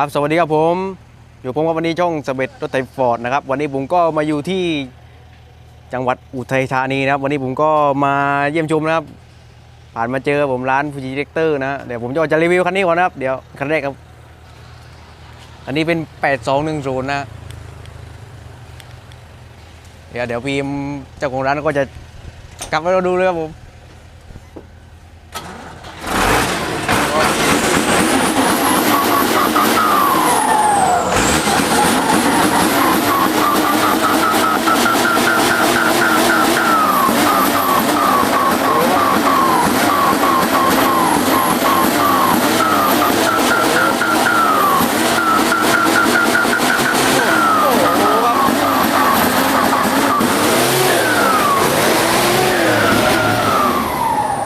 ครับสวัสดีครับผมอยู่ผมกับวันนี้ช่องสเบ็ดรถไถฟอร์ดนะครับวันนี้ผมก็มาอยู่ที่จังหวัดอุทัยธานีนะครับ วันนี้ผมก็มาเยี่ยมชมนะครับ ผ่านมาเจอผมร้านฟูจิเด็กเตอร์นะเดี๋ยวผมจะรีวิวคันนี้ก่อนนะครับ เดี๋ยวคันแรกครับ อันนี้เป็น 8210นะเดี๋ยวเดี๋ยวพีมเจ้าของร้านก็จะกลับมาดูเลยครับผม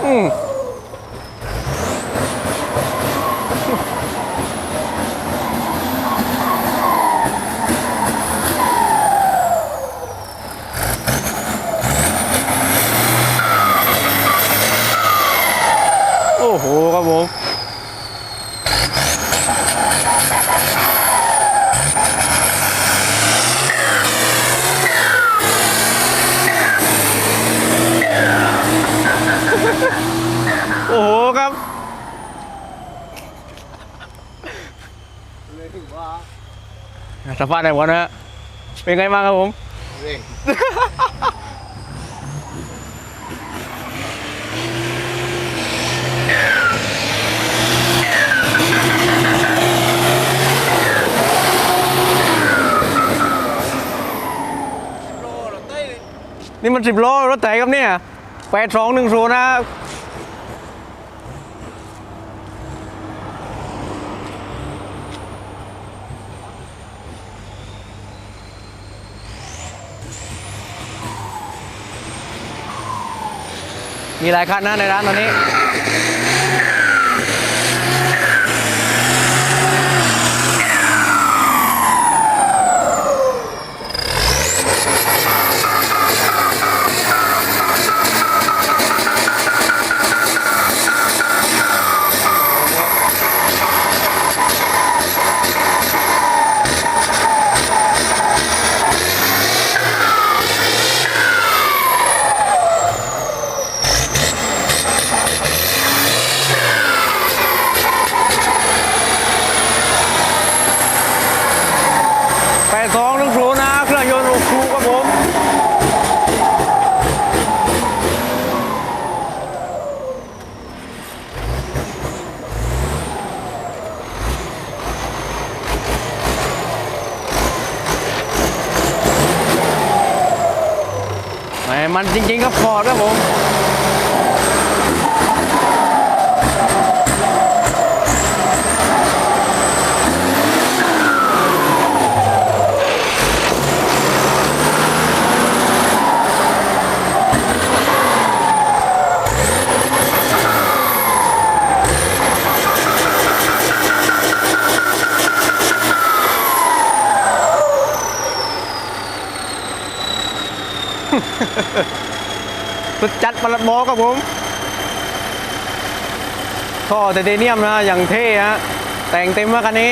อืมโอ้โหครับผม โอ้โหครับ เลยถึงว่า สภาพไหนวะนะฮะเป็นไงบ้างครับผมเร่งนี่มันสิบล้อรถไถครับเนี่ยแปดสองหนึ่งศูนย์นะ มีหลายคันนะในร้านตอนนี้ แปดสองหนึ่งศูนย์นะเครื่องยนต์หกคูครับผม แห มันจริงๆครับฟอร์ดครับผม สุดจัดประหลัดหมอครับผมท่อไทเทเนียมนะอย่างเท่ฮะแต่งเต็มมากคันนี้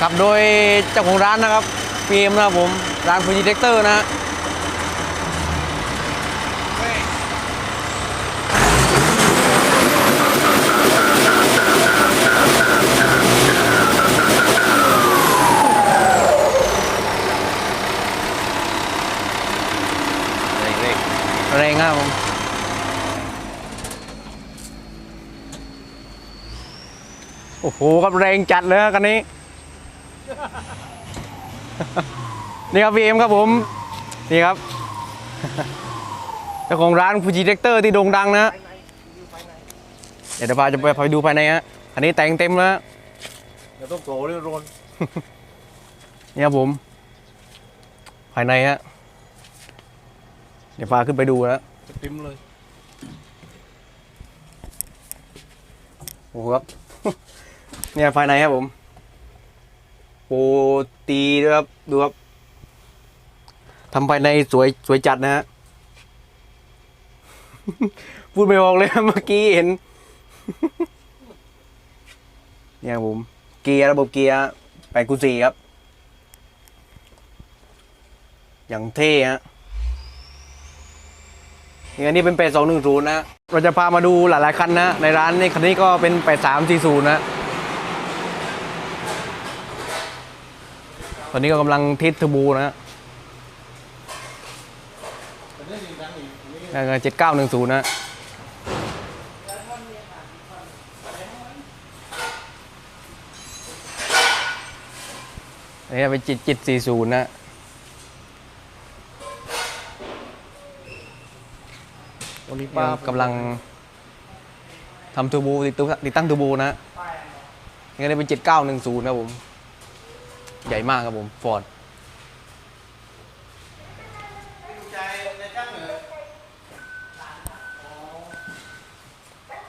ขับโดยเจ้าของร้านนะครับพีเอ็มนะครับผมร้านฟูจิเด็กเตอร์นะฮะแรงครับผม โอ้โหครับแรงจัดเลยครับคันนี้ นี่ครับพีเอ็มครับผม นี่ครับเจ้าของร้านฟูจิเด็กเตอร์ที่โด่งดังนะเดี๋ยวเดี๋ยวพาจะไปพาไปดูภายในฮะอันนี้แต่งเต็มแล้วเดี๋ยวต้องโตเรื่องรนนี่ครับผม ภายในฮะเดี๋ยวพาขึ้นไปดูแล้วจะติ้มเลยโอ้โหครับ เนี่ยภายในครับผมโปรตีด้วยครับดูครับทำภายในสวยสวยจัดนะฮะพูดไม่ออกเลยเมื่อกี้เห็น เนี่ยครับผม เกียร์ระบบเกียร์แปดกุสี่ครับ อย่างเท่ฮะอันนี้เป็นแปดสองหนึ่งศูนย์นะ เราจะพามาดูหลายๆคันนะ ในร้านนี่คันนี้ก็เป็นแปดสามสี่ศูนย์นะ ตอนนี้ก็กำลังทสเทอร์โบนะฮะเจ็ดเก้าหนึ่งศูนย์นะอันนี้เป็นจิตจิตสี่ศูนย์นะวันนี้ป้ากำลังทำทอร์โบติดตั้งติดตั้งทอร์โบนะนี่ก็ได้เป็นเจ็ดเก้าหนึ่งศูนย์นะผม ใหญ่มากครับผมฟอร์ด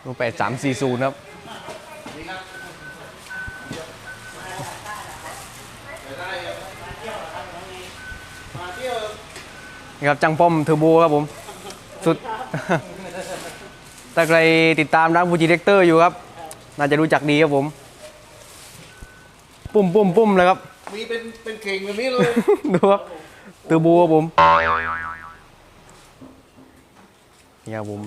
รูแปดสามสี่ศูนย์ครับนี่ครับจังป้อมเทอร์โบครับผม สุด ถ้าใครติดตามร้านฟูจิเล็กเตอร์อยู่ครับ น่าจะรู้จักดีครับผม ปุ่มปุ่มปุ่มเลยครับ มีเป็นเป็นเข่งแบบนี้เลย ดูครับเทอร์โบครับผมนี่ครับผม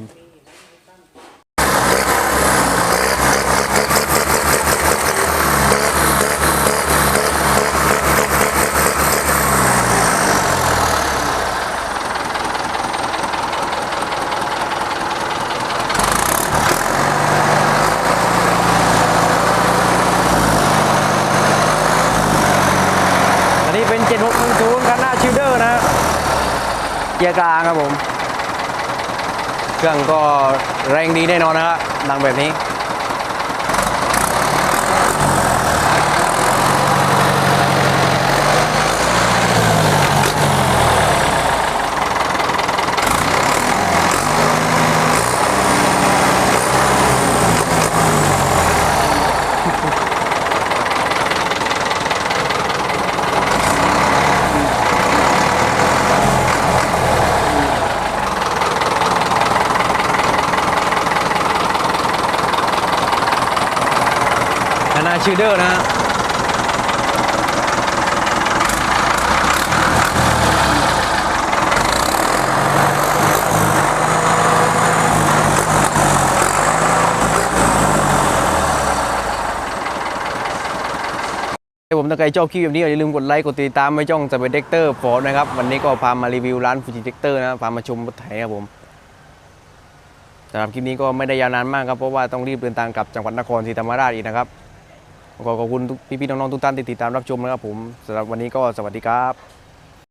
7610คันหน้าชิลเดอร์นะฮะเกียร์กลางครับผม เครื่องก็แรงดีแน่นอนนะครับดังแบบนี้ ชิลเดอร์นะฮะผมถ้าใครชอบคลิปแบบนี้ อย่าลืมกดไลค์ กดติดตามไว้ช่องสเป็นเด็กเตอร์ฟอร์นะครับ วันนี้ก็พามารีวิวร้านฟูจิเด็กเตอร์นะพามาชมรถไถครับผมสำหรับคลิปนี้ก็ไม่ได้ยาวนานมากครับ เพราะว่าต้องรีบเดินทางกลับจังหวัดนครศรีธรรมราชอีกนะครับ ขอขอบคุณพี่ๆน้องๆทุกท่านที่ติดตามรับชมนะครับผมสำหรับวันนี้ก็สวัสดีครับ